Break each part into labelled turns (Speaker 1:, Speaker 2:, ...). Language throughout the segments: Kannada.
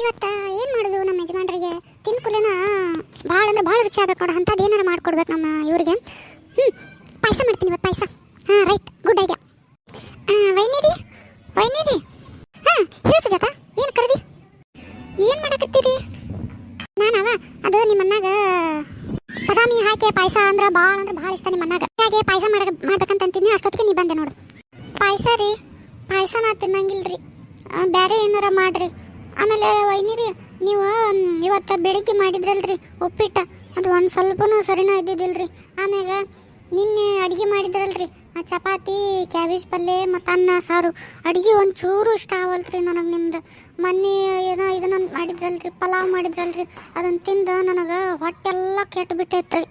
Speaker 1: ಇವತ್ತ ಏನು ಮಾಡೋದು ನಮ್ಮ ಯಜಮಾನ್ರಿಗೆ? ತಿನ್ಕುಲೇನ ಭಾಳ ಅಂದ್ರೆ ಭಾಳ ರುಚಿ ಆಗ್ಬೇಕು ನೋಡ ಅಂಥದ್ದು ಏನಾರ ಮಾಡ್ಕೊಡ್ಬೇಕು ನಮ್ಮ ಇವರಿಗೆ. ಹ್ಞೂ ಪಾಯಸ ಮಾಡ್ತೀನಿ ಇವತ್ತು ಪಾಯಸ. ಹಾಂ ರೈಟ್ ಗುಡ್ ಐಡಿಯಾ ವೈನಿರಿ ವೈನಿರಿ ಹಾಂ, ಹೇಳ ಸುಜಾತ, ಏನು ಕರೆದಿ? ಏನು ಮಾಡಕತ್ತೀರಿ? ನಾನವ ಅದು ನಿಮ್ಮ ಅನ್ನಾಗ ಬದಾಮಿ ಹಾಕಿ ಪಾಯಸ ಅಂದ್ರೆ ಭಾಳ ಅಂದ್ರೆ ಭಾಳ ಇಷ್ಟ ನಿಮ್ಮ ಅಣ್ಣಾಗ ಹಾಗೆ ಪಾಯಸ ಮಾಡಕ ಮಾಡ್ಬೇಕಂತ ಅಂತೀನಿ ಅಷ್ಟೊತ್ತಿಗೆ ನೀ ಬಂದೆ ನೋಡು. ಪಾಯಸ ರೀ ಪಾಯಸ ನಾ ತಿನ್ನಂಗಿಲ್ರಿ ಬೇರೆ ಏನಾರ ಮಾಡ್ರಿ. ಆಮೇಲೆ ವೈನಿರಿ, ನೀವು ಇವತ್ತು ಬೆಳಿಗ್ಗೆ ಮಾಡಿದ್ರಲ್ರಿ ಉಪ್ಪಿಟ್ಟ. ಅದು ಒಂದು ಸ್ವಲ್ಪನೂ ಸರಿನ ಇದ್ದಿದ್ದಿಲ್ರಿ. ಆಮ್ಯಾಗ ನಿನ್ನೆ ಅಡುಗೆ ಮಾಡಿದ್ರಲ್ರಿ. ಆ ಚಪಾತಿ, ಕ್ಯಾಬೇಜ್ ಪಲ್ಯ ಮತ್ತು ಅನ್ನ, ಸಾರು. ಅಡುಗೆ ಒಂದು ಚೂರು ಇಷ್ಟ ಆಗಲ್ತ್ರಿ ನನಗೆ ನಿಮ್ದು. ಮೊನ್ನೆ ಏನೋ ಇದನ್ನ ಮಾಡಿದ್ರಲ್ರಿ, ಪಲಾವ್ ಮಾಡಿದ್ರಲ್ರಿ. ಅದನ್ನು ತಿಂದು ನನಗೆ ಹೊಟ್ಟೆಲ್ಲ ಕೆಟ್ಟು ಬಿಟ್ಟೈತ್ರಿ.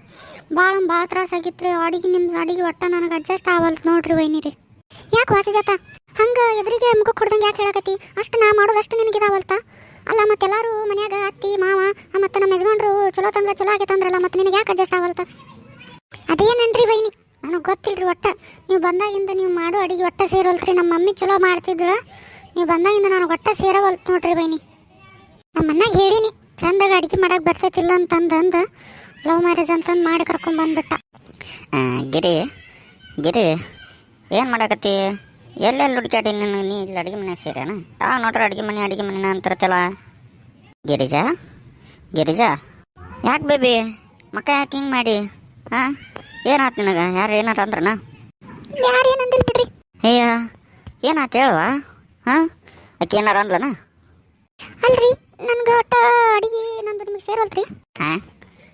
Speaker 1: ಭಾಳ ಭಾಳ ತ್ರಾಸ ರೀ ಅಡುಗೆ ನಿಮ್ದು ಅಡುಗೆ ಒಟ್ಟ ನನಗೆ ಅಡ್ಜಸ್ಟ್ ಆಗಲ್ತು ನೋಡ್ರಿ ವೈನಿರಿ. ಯಾಕೆ ವಾಸುಜಾತ? ಹಂಗ ಎದುರಿಗೆ ಮುಖ ಕೊಡ್ದಂಗೆ ಯಾಕೆ ಹೇಳಕತ್ತಿ? ಅಷ್ಟು ನಾ ಮಾಡೋದಷ್ಟು ನಿನಗಿದಾವಲ್ತ ಅಲ್ಲ ಮತ್ತೆಲ್ಲರೂ ಮನ್ಯಾಗ ಅತ್ತಿ ಮಾವ ಮತ್ತು ನಮ್ಮ ಯಜಮಾನ್ರು ಚಲೋ ತಂಗ ಚಲೋ ಆಗೈತೆ ಅಂದ್ರಲ್ಲ ಮತ್ತೆ ನಿನಗೆ ಯಾಕೆ ಅಡ್ಜಸ್ಟ್ ಆಗಲ್ತ ಅದೇನಂದ್ರಿ ಬೈನಿ ನನಗೆ ಗೊತ್ತಿಲ್ರಿ ಒಟ್ಟ. ನೀವು ಬಂದಾಗಿಂದ ನೀವು ಮಾಡೋ ಅಡಿಗೆ ಒಟ್ಟ ಸೇರೋಲ್ತ್ರಿ ನಮ್ಮ ಮಮ್ಮಿ ಚಲೋ ಮಾಡ್ತಿದ್ಳ. ನೀವು ಬಂದಾಗಿಂದ ನನಗೆ ಒಟ್ಟ ಸೇರವಲ್ತು ನೋಡ್ರಿ ಬೈನಿ ನಮ್ಮ ಮನ್ಯಾಗ ಹೇಳಿನಿ ಚಂದಾಗ ಅಡಿಗೆ ಮಾಡಕ್ಕೆ ಬರ್ತೈತಿಲ್ಲ ಅಂತಂದು ಲವ್ ಮ್ಯಾರೇಜ್ ಅಂತಂದು ಮಾಡಿ ಕರ್ಕೊಂಡ್ ಬಂದ್ಬಿಟ್ಟ.
Speaker 2: ಆ, ಗಿರಿ ಗಿರಿ ಏನು ಮಾಡಕತ್ತಿ? ಎಲ್ಲೆಲ್ಲಿ ಹುಡುಕ್ಯಾಡಿ ನೀನು ನೀ ಇಲ್ಲಿ ಅಡುಗೆ ಮನೆ ಸೇರ್ಯಾನ? ಯಾವ ನೋಡ್ರಿ ಅಡುಗೆ ಮನೆ ಅಡುಗೆ ಮನೆ ಅಂತಿರ್ತಲ್ಲ. ಗಿರಿಜಾ? ಗಿರಿಜಾ? ಯಾಕೆ ಬೇಬಿ? ಮಕ್ಕ ಯಾಕೆ ಹಿಂಗೆ ಮಾಡಿ? ಹಾಂ ಏನಾಯ್ತು ನಿನಗೆ? ಯಾರು ಏನಾರ ಅಂದ್ರನ?
Speaker 1: ಯಾರು ಏನಂದಿಲ್ಲ ಬಿಡ್ರಿ?
Speaker 2: ಅಯ್ಯ ಏನಾಯ್ತು ಹೇಳುವ? ಹಾಂ ಆಕೆ ಏನಾರ ಅಂದ್ಲನ?
Speaker 1: ಅಲ್ರಿ ನನ್ಗೆ ಒಟ್ಟ ಅಡಿಗೆ ನಂದು ನಿಮಗೆ ಸೇರಲ್ರಿ
Speaker 2: ಹಾಂ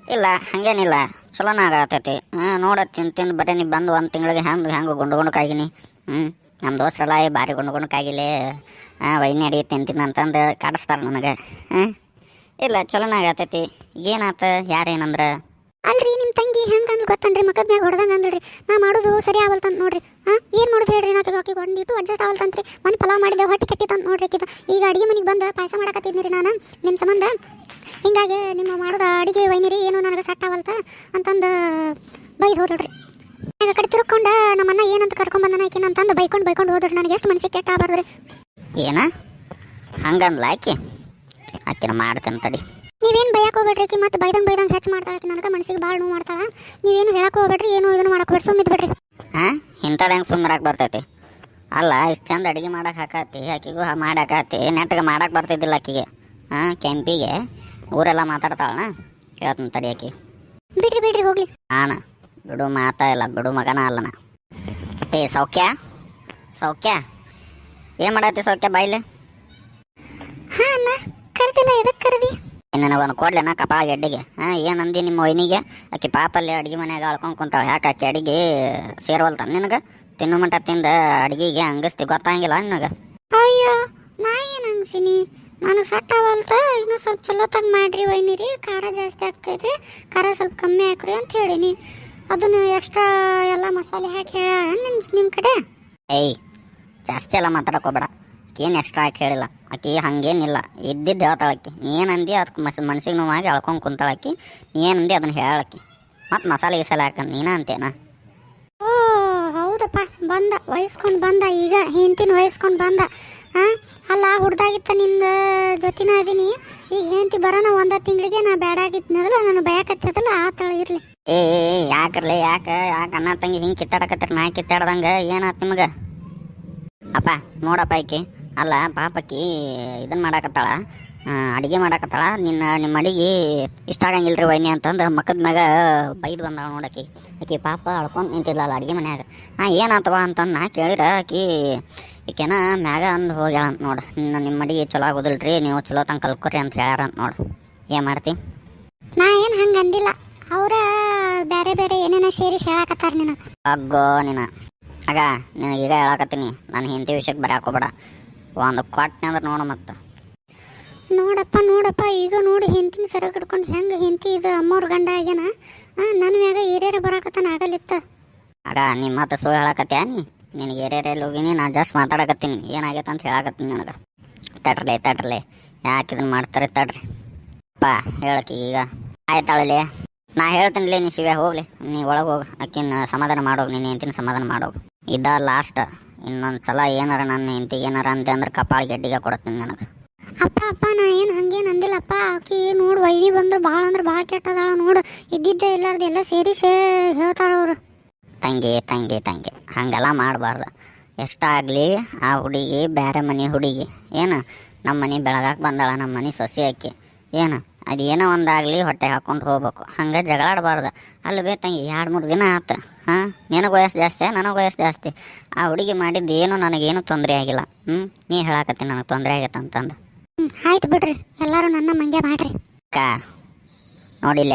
Speaker 2: ಇಲ್ಲ ಹಂಗೇನಿಲ್ಲ. ಚಲೋನ ಆಗತ್ತೈತಿ ಹಾಂ ನೋಡ ತಿಂದು ತಿಂದು ಬರೀ ನೀ ಬಂದು ಒಂದು ತಿಂಗಳಿಗೆ ಹೆಂಗೆ ಹೆಂಗೆ ಗುಂಡು ಗುಂಡಕ್ಕಾಗಿನಿ ಹ್ಞೂ ನಮ್ಮ ದೋಸ್ತರೆಲ್ಲ ಭಾರಿ ಗುಣ ಗುಣಕ್ಕಾಗಿಲ್ಲ ವೈನ್ ವೈನಿ ಅಡಿಗೆ ತಿಂತೀನಿ ಅಂತಂದು ಕಾಡಿಸ್ತಾರೆ ನನಗೆ. ಹಾಂ ಇಲ್ಲ, ಚಲೋನ ಆಗತ್ತೈತಿ ಏನಾತ? ಯಾರೇನಂದ್ರೆ?
Speaker 1: ಅಲ್ರಿ ನಿಮ್ಮ ತಂಗಿ ಹೆಂಗೆ ಅಂದ್ ಗೊತ್ತನ್ರಿ? ಮಕ್ಕದ ಮ್ಯಾಗ ಹೊಡೆದಂಗೆ ಅಂದ್ರಿ ನಾ ಮಾಡೋದು ಸರಿ ಆಗಲ್ತಂತ ನೋಡ್ರಿ. ಹಾಂ ಏನು ಮಾಡೋದು ಹೇಳ್ರಿ? ನಾಕೆ ಆಕಿ ಒಂದಿಟ್ಟು ಅಡ್ಜಸ್ಟ್ ಆಗಲ್ತಂತ್ರಿ ಮನೆ ಪಲಾವ್ ಮಾಡಿದೆ ಹೊಟ್ಟೆ ಕೆಟ್ಟಿತ್ತಂತ ನೋಡ್ರಿ ಆಕಿದ. ಈಗ ಅಡಿಗೆ ಮನೆಗೆ ಬಂದು ಪಾಯಸ ಮಾಡಕತ್ತಿದ್ನಿ ನಾನು ನಿಮ್ಮ ಸಂಬಂಧ. ಹಿಂಗಾಗಿ ನಿಮ್ಮ ಮಾಡೋದು ಅಡಿಗೆ ವೈನಿರಿ, ಏನು ನನಗೆ ಸೆಟ್ ಆಗಲ್ತ ಅಂತಂದು ಬೈದು ಹೋದ್ರಿ ಈಗ ಕಡೆ ತಿರ್ಕೊಂಡ ನಮ್ಮನ್ನ ಏನಂತ ಕರ್ಕೊಂಡ್ ಬಂದನ ಆಕಿನ ಅಂತಂದು ಬೈಕೊಂಡು ಬೈಕೊಂಡು ಹೋದ್ರೆ. ನನಗೆ ಎಷ್ಟು ಮನಸ್ಸಿಗೆ ಕೆಟ್ಟ ಆಗಬಾರ್ದ್ರಿ
Speaker 2: ಏನ? ಹಂಗಂದ್ಲ ಆಕಿ? ಆಕಿನ ಮಾಡ್ತೇನೆ ತಡಿ.
Speaker 1: ನೀವೇನು ಬಯಕ್ಕೆ ಹೋಗ್ಬೇಡ್ರಿ ಆಕಿ ಮತ್ತೆ ಬೈದಂಗ್ ಬೈದಂಗೆ ಹೆಚ್ಚು ಮಾಡ್ತಾಳೆ ಆಕಿ ನನಗೆ ಮನಸ್ಸಿಗೆ ಭಾಳ ನೋವು ಮಾಡ್ತಾಳೆ. ನೀವೇನು ಹೇಳಕ್ಕೆ ಹೋಗ್ಬೇಡ್ರಿ ಏನು ಇದನ್ನು ಮಾಡಕ್ಕೆ ಹೋಗ್ಬೇಡ್ರಿ ಇದ್ಬಿಡ್ರಿ. ಬಿಡ್ರಿ
Speaker 2: ಹಾಂ? ಇಂಥದ್ದು ಹೆಂಗೆ ಸುಮ್ಮರಾಕ್ ಬರ್ತೈತಿ? ಅಲ್ಲ ಇಷ್ಟು ಚಂದ ಅಡುಗೆ ಮಾಡಕ್ಕೆ ಹಾಕತ್ತಿ ಆಕಿಗೂ ಮಾಡಾಕತ್ತಿ ನೆಟ್ಟಗೆ ಮಾಡಕ್ಕೆ ಬರ್ತಿದ್ದಿಲ್ಲ ಆಕಿಗೆ. ಹಾಂ ಕೆಂಪಿಗೆ ಊರೆಲ್ಲ ಮಾತಾಡ್ತಾಳಣ ಹೇಳ್ತೀನಿ ತಡಿ ಆಕಿ.
Speaker 1: ಬಿಡ್ರಿ ಬಿಡ್ರಿ ಹೋಗ್ಲಿ.
Speaker 2: ನಾನು? ಬಿಡು ಮಾತಾ ಇಲ್ಲ ಬಿಡು ಮಗನ ಅಲ್ಲನ ಏ ಸೌಖ್ಯ? ಸೌಖ್ಯ? ಏನು ಮಾಡತ್ತಿ ಸೌಖ್ಯ ಬಾಯ್ಲೆ?
Speaker 1: ಹಾ ಅಣ್ಣ ಕರೆದಿಲ್ಲ ಎದಕ್ಕೆ ಕರೆದಿ?
Speaker 2: ನನಗೊಂದು ಕೊಡ್ಲೇನ ಕಪಾಳ ಗೆಡ್ಡಿಗೆ ಹಾಂ ಏನಂದಿ ನಿಮ್ಮ ಒಯ್ನಿಗೆ ಆಕಿ ಪಾಪಲ್ಲಿ ಅಡುಗೆ ಮನೆಯಾಗ ಆಳ್ಕೊಂಡು ಕುಂತಾಳೆ. ಯಾಕೆ ಆಕಿ ಅಡಿಗೆ ಸೇರ್ವಲ್ತಾನ ನಿನಗೆ? ತಿನ್ನು ಮಟ್ಟ ತಿಂದ ಅಡಿಗೆಗೆ ಹಂಗಸ್ತಿ ಗೊತ್ತಾಗಿಲ್ಲ ನಿನಗೆ
Speaker 1: ಅಯ್ಯೋ ನಾ ಏನು ಅನ್ಸಿನಿ? ನಾನು ಸಟ್ ಅವಲ್ತ ಇನ್ನೂ ಸ್ವಲ್ಪ ಚಲೋ ತಂಗ ಮಾಡ್ರಿ ಒಯ್ನಿರಿ ಖಾರ ಜಾಸ್ತಿ ಆಗ್ತೈತ್ರಿ ಖಾರ ಸ್ವಲ್ಪ ಕಮ್ಮಿ ಹಾಕ್ರಿ ಅಂತ ಹೇಳೀನಿ. ಅದನ್ನ ಎಕ್ಸ್ಟ್ರಾ ಎಲ್ಲ ಮಸಾಲೆ ಹಾಕಿ ಹೇಳ ನಿಮ್ ನಿಮ್ಮ ಕಡೆ.
Speaker 2: ಏಯ್ ಜಾಸ್ತಿ ಎಲ್ಲ ಮಾತಾಡಕ್ ಹೋಗ್ಬೇಡ. ಏನು ಎಕ್ಸ್ಟ್ರಾ ಹಾಕಿ ಹೇಳಿಲ್ಲ. ಆಕಿ ಹಂಗೇನಿಲ್ಲ. ಇದ್ದಿದ್ದು ಹೇಳ್ತಾಳಕ್ಕಿ ನೀ ಅಂದೆ ಅದಕ್ಕೆ ಮಸ್ ಮನ್ಸಿಗೆ ನೋವಾಗಿ ಅಳ್ಕೊಂಡು ಕುಂತಾಳಕ್ಕಿ ನೀ ಅಂದೆ ಅದನ್ನ ಹೇಳಕ್ಕಿ ಮತ್ತು ಮಸಾಲೆ ಗಿಸಾಲೆ ಹಾಕ ನೀನ ಅಂತೇನ?
Speaker 1: ಓ ಹೌದಪ್ಪ. ಬಂದ ವಹಿಸ್ಕೊಂಡು ಬಂದ ಈಗ. ಹೆಂಡ್ತಿನ ವಹಿಸ್ಕೊಂಡು ಬಂದ. ಹಾ ಅಲ್ಲ ಹುಡ್ದಾಗಿತ್ತ ನಿನ್ನ ಜೊತಿನ ಅದೀನಿ. ಈಗ ಹೆಂತಿ ಬರೋಣ ಒಂದ ತಿಂಗಳಿಗೆ ನಾ ಬೇಡಾಗಿದ್ನದಲ್ಲ ನಾನು ಭಯಕತ್ತದಲ್ಲ ಆ ತಳ ಇರ್ಲಿ.
Speaker 2: ಏ ಯಾಕ್ರಲೇ ಯಾಕ ಯಾಕ ಅನ್ನ ತಂಗಿ ಹಿಂಗೆ ಕಿತ್ತಾಡಕತ್ತೀರಿ? ನಾ ಕಿತ್ತಾಡ್ದಂಗೆ ಏನಾತ್ ನಿಮಗೆ? ಅಪ್ಪ, ನೋಡಪ್ಪ ಈಕಿ. ಅಲ್ಲ, ಪಾಪಕ್ಕಿ ಇದನ್ನ ಮಾಡಾಕತ್ತಾಳ. ಅಡುಗೆ ಮಾಡಾಕತ್ತಾಳ. ನಿನ್ನ, ನಿಮ್ಮ ಅಡಿಗೆ ಇಷ್ಟ ಆಗಂಗಿಲ್ಲ ಆಗಂಗಿಲ್ರಿ ವೈನಿ ಅಂತಂದು ಮಕ್ಕದ ಮ್ಯಾಗ ಬೈದು ಬಂದಾಳ ನೋಡಕ್ಕಿ ಆಕಿ. ಪಾಪ ಅಳ್ಕೊಂಡು ನಿಂತಿದ್ಲಲ್ಲ ಅಡುಗೆ ಮನ್ಯಾಗ. ಹಾಂ ಏನಾತವ ಅಂತಂದು ನಾ ಕೇಳಿರ ಆಕಿ, ಈಕೆನ ಮ್ಯಾಗ ಅಂದು ಹೋಗ್ಯಾಳ ಅಂತ ನೋಡು. ನಿನ್ನ ನಿಮ್ಮ ಅಡಿಗೆ ಚಲೋ ರೀ ನೀವು ಚಲೋ ತಂಗೆ ಕಲ್ಕೊರಿ ಅಂತ ಹೇಳ್ಯಾರ ಅಂತ ನೋಡು. ಏನು ಮಾಡ್ತಿ?
Speaker 1: ನಾ ಏನು ಹಂಗೆ ಅಂದಿಲ್ಲ. ಅವರ ಬೇರೆ ಬೇರೆ ಏನೇನ ಸೇರಿ ಹೇಳಕತ್ತಾರ ನಿನಗೆ
Speaker 2: ಅಗ್ಗೋ ನೀನು. ಆಗ ನಿನಗೀಗ ಹೇಳಕತ್ತೀನಿ ನಾನು ಹೆಂಡತಿ ವಿಷಯಕ್ಕೆ ಬರಾಕೋಬೇಡ ಹೋಗ್ಬೇಡ. ಒಂದು ಕೊಟ್ಟನೆ ಅಂದ್ರೆ ನೋಡು ಮತ್ತು.
Speaker 1: ನೋಡಪ್ಪ ನೋಡಪ್ಪ ಈಗ ನೋಡಿ ಹೆಂತಿನ ಸರ ಕಟ್ಕೊಂಡು ಹೆಂಗೆ ಹೆಂತಿ ಇದು ಅಮ್ಮವ್ರ ಗಂಡ ಆಗ್ಯಾನ? ನನ್ನ ಮ್ಯಾಗ ಹಿರಿಯರ ಬರಾಕತ್ತಾನ ಆಗಲಿತ್ತ?
Speaker 2: ಆಗ ನಿಮ್ಮ ಮತ್ತೆ ಸುಳ್ಳು ಹೇಳಕತ್ತೀಯ ನೀ? ನಿನಗೆ ಏರಿಯಲ್ಲಿ ಹೋಗಿನಿ ನಾನು ಜಸ್ಟ್ ಮಾತಾಡಕತ್ತೀನಿ. ಏನಾಗೈತೆ ಅಂತ ಹೇಳಕತ್ತೀನಿ ನಿನಗೆ. ತಡ್ರಲೆ ತಡ್ರಲೆ ಯಾಕೆ ಇದನ್ನ ಮಾಡ್ತಾರೆ ತಡ್ರಿ. ಅಪ್ಪ ಹೇಳಕ್ಕೆ ಈಗ. ಆಯ್ತಾಳಲೆ ನಾ ಹೇಳ್ತೀನಿಲೇ ನೀ ಶಿವ ಹೋಗ್ಲಿ. ನೀ ಒಳಗೆ ಹೋಗು. ಆಕಿನ ಸಮಾಧಾನ ಮಾಡೋಗಿ ನೀನು ಹೆಂತಿನ ಸಮಾಧಾನ ಮಾಡೋಗಿ. ಇದ್ದ ಲಾಸ್ಟ್ ಇನ್ನೊಂದು ಸಲ ಏನಾರ ನನ್ನ ಹೆಂತಿಗೆ ಏನಾರ ಅಂದೆ ಅಂದ್ರೆ ಕಪಾಳ ಗೆಡ್ಡಿಗೆ ಕೊಡ್ತೀನಿ ನನಗೆ.
Speaker 1: ಅಪ್ಪ ಅಪ್ಪ ನಾ ಏನು ಹಂಗೇನು ಅಂದಿಲ್ಲಪ್ಪ. ಆಕಿ ನೋಡು ವೈರಿ ಬಂದ್ರೆ ಭಾಳ ಅಂದ್ರೆ ಭಾಳ ಕೆಟ್ಟದಾಳ ನೋಡು. ಇದ್ದಿದ್ದೆ ಇಲ್ಲಾರ್ದು ಎಲ್ಲ ಸೇರಿಸಿ ಹೇಳ್ತಾರ ಅವರು.
Speaker 2: ತಂಗಿ ತಂಗಿ ತಂಗಿ. ಹಂಗೆಲ್ಲ ಮಾಡಬಾರ್ದು. ಎಷ್ಟಾಗಲಿ ಆ ಹುಡುಗಿ ಬೇರೆ ಮನೆ ಹುಡುಗಿ. ಏನು? ನಮ್ಮ ಮನೆ ಬೆಳಗಾಕೆ ಬಂದಾಳ ನಮ್ಮ ಮನೆ ಸೊಸೆ ಅಕ್ಕಿ. ಏನು? ಅದೇನೋ ಒಂದಾಗಲಿ ಹೊಟ್ಟೆ ಹಾಕ್ಕೊಂಡು ಹೋಗ್ಬೇಕು. ಹಂಗೆ ಜಗಳಾಡಬಾರ್ದು. ಅಲ್ಲಿ ಬೇ ತಂಗಿ ಎರಡು ಮೂರು ದಿನ ಆತು. ಹಾಂ ನಿನಗೆ ವಯಸ್ಸು ಜಾಸ್ತಿ ನನಗೆ ವಯಸ್ಸು ಜಾಸ್ತಿ. ಆ ಹುಡುಗಿ ಮಾಡಿದ್ದು ಏನು ನನಗೇನು ತೊಂದರೆ ಆಗಿಲ್ಲ. ಹ್ಞೂ ನೀ ಹೇಳಾಕತ್ತಿ ನನಗೆ ತೊಂದರೆ ಆಗೈತೆ ಅಂತಂದು.
Speaker 1: ಹ್ಞೂ ಆಯ್ತು ಬಿಡ್ರಿ. ಎಲ್ಲರೂ ನನ್ನ ಮಂಗೆ ಮಾಡ್ರಿ.
Speaker 2: ಕಾ ನೋಡಿಲ್ಲ?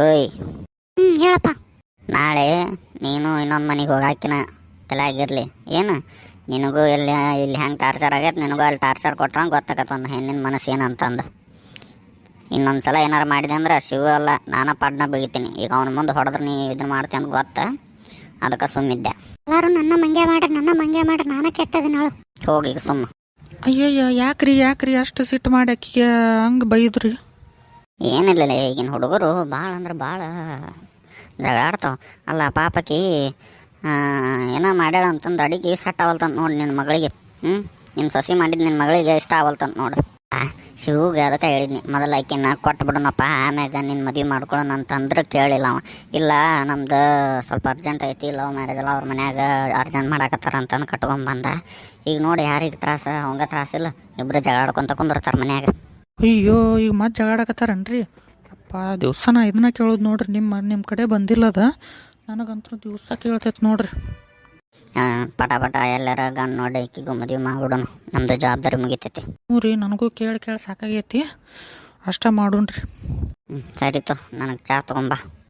Speaker 2: ಓಯ್.
Speaker 1: ಹ್ಞೂ ಹೇಳಪ್ಪ.
Speaker 2: ನಾಳೆ ನೀನು ಇನ್ನೊಂದು ಮನೆಗೆ ಹೋಗಾಕಿನ. ತಲೆಯಾಗಿರಲಿ. ಏನು? ನಿನಗೂ ಇಲ್ಲಿ ಇಲ್ಲಿ ಹೆಂಗೆ ಟಾರ್ಚರ್ ಆಗೈತೆ? ನಿನಗೂ ಅಲ್ಲಿ ಟಾರ್ಚರ್ ಕೊಟ್ರಂಗೆ ಗೊತ್ತಾಗತ್ತೆ ಒಂದು ಹೆಣ್ಣಿನ ಮನಸ್ಸು ಏನಂತಂದು ಇನ್ನೊಂದು ಸಲ ಏನಾರು ಮಾಡಿದೆ ಅಂದ್ರೆ ಶಿವ ಅಲ್ಲ ನಾನ ಪಾಡ್ನ ಬೀಗಿತೀನಿ ಈಗ ಅವನ ಮುಂದೆ ಹೊಡೆದ್ರೆ ನೀ ಇದನ್ನ ಮಾಡ್ತೀನಿ ಅಂತ ಗೊತ್ತ ಅದಕ್ಕೆ ಸುಮ್ಮಿದ್ದೆ.
Speaker 1: ಎಲ್ಲರೂ ನನ್ನ ಮಂಗೆ ಮಾಡ್ರಿ ನನ್ನ ಮಂಗೆ ಮಾಡ್ರಿ ನಾನೇ ಕೆಟ್ಟದಿನಾಳು
Speaker 2: ಹೋಗಿ ಈಗ ಸುಮ್ಮ.
Speaker 3: ಅಯ್ಯಯ್ಯೋ ಯಾಕ್ರಿ ಯಾಕ್ರಿ ಅಷ್ಟು ಸಿಟ್ಟು ಮಾಡಕ್ಕೆ ಹಂಗೆ ಬೈದ್ರಿ?
Speaker 2: ಏನಿಲ್ಲ ಈಗಿನ ಹುಡುಗರು ಭಾಳ ಅಂದ್ರೆ ಭಾಳ ಜಗಳಾಡ್ತಾವ. ಅಲ್ಲ ಪಾಪಕಿ ಏನೋ ಮಾಡ್ಯಾಳ ಅಂತಂದು ಅಡಿಗೆ ಸೆಟ್ ಅವಲ್ತಂತ ನೋಡಿ ನಿನ್ನ ಮಗಳಿಗೆ. ಹ್ಞೂ ನಿಮ್ಮ ಸೊಸಿ ಮಾಡಿದ್ದು ನಿನ್ನ ಮಗಳಿಗೆ ಇಷ್ಟ ಅವಲ್ತಂತ ನೋಡು. ಶಿವುಗೆ ಅದಕ್ಕೆ ಹೇಳಿದ್ನಿ, ಮೊದಲು ಆಕಿನ ಕೊಟ್ಬಿಡೋಣಪ್ಪ ಆಮ್ಯಾಗ ನಿನ್ನ ಮದುವೆ ಮಾಡ್ಕೊಳ್ಳೋಣ ಅಂತಂದ್ರೆ ಕೇಳಿಲ್ಲ ಅವ. ಇಲ್ಲ, ನಮ್ದು ಸ್ವಲ್ಪ ಅರ್ಜೆಂಟ್ ಐತಿ ಲವ್ ಮ್ಯಾರೇಜ್ ಅಲ್ಲ ಅವ್ರ ಮನ್ಯಾಗ ಅರ್ಜೆಂಟ್ ಮಾಡಾಕತ್ತಾರ ಅಂತಂದು ಕಟ್ಕೊಂಬಂದ ಈಗ ನೋಡಿ ಯಾರಿಗೆ ತ್ರಾಸ, ಅವಂಗ ತ್ರಾಸಿಲ್ಲ ಇಬ್ಬರು ಜಗಳಾಡ್ಕೊಂತ ಕುಂದಿರ್ತಾರೆ ಮನ್ಯಾಗ.
Speaker 3: ಅಯ್ಯೋ, ಈಗ ಮತ್ತೆ ಜಗಾಡಕತ್ತಾರನ್ರಿ ಅಪ್ಪ ದಿವಸ ನಾ ಇದನ್ನ ಕೇಳೋದು ನೋಡ್ರಿ ನಿಮ್ಮ ನಿಮ್ಮ ಕಡೆ ಬಂದಿಲ್ಲದ? ನನಗಂತೂ ದಿವಸ ಕೇಳ್ತೈತೆ ನೋಡ್ರಿ.
Speaker 2: ಪಟ ಪಟ ಎಲ್ಲರ ಗನ್ ನೋಡಿ ಈಕಿಗೂ ಮದುವೆ ಮಾಡ್ಬಿಡೋಣ. ನಮ್ಮದು ಜವಾಬ್ದಾರಿ ಮುಗಿತೈತಿ.
Speaker 3: ಹ್ಞೂ ರೀ ನನಗೂ ಕೇಳಿ ಕೇಳಿ ಸಾಕಾಗೈತಿ. ಅಷ್ಟ ಮಾಡೋಣ್ರಿ.
Speaker 2: ಹ್ಞೂ ಸರಿತು ನನಗೆ ಚಾ ತೊಗೊಂಬಾ